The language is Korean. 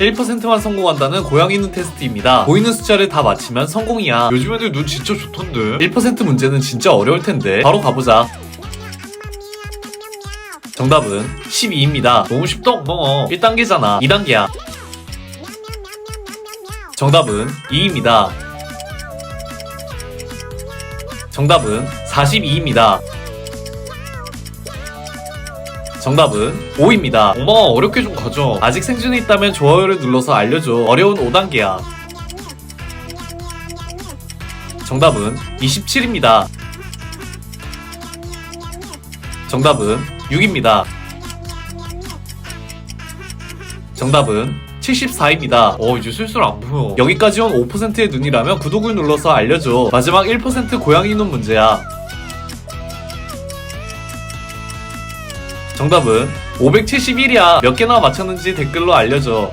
1%만 성공한다는 고양이 눈 테스트입니다. 보이는 숫자를 다 맞히면 성공이야. 요즘 애들 눈 진짜 좋던데. 1% 문제는 진짜 어려울 텐데 바로 가보자. 정답은 12입니다. 너무 쉽다, 엉망아. 1단계잖아. 2단계야. 정답은 2입니다. 정답은 42입니다. 정답은 5입니다. 엉망아, 어렵게 좀 가져. 아직 생존에 있다면 좋아요를 눌러서 알려줘. 어려운 5단계야. 정답은 27입니다. 정답은 6입니다. 정답은 74입니다. 어, 이제 슬슬 안 보여. 여기까지 온 5%의 눈이라면 구독을 눌러서 알려줘. 마지막 1% 고양이 눈 문제야. 정답은 571이야. 몇 개나 맞췄는지 댓글로 알려줘.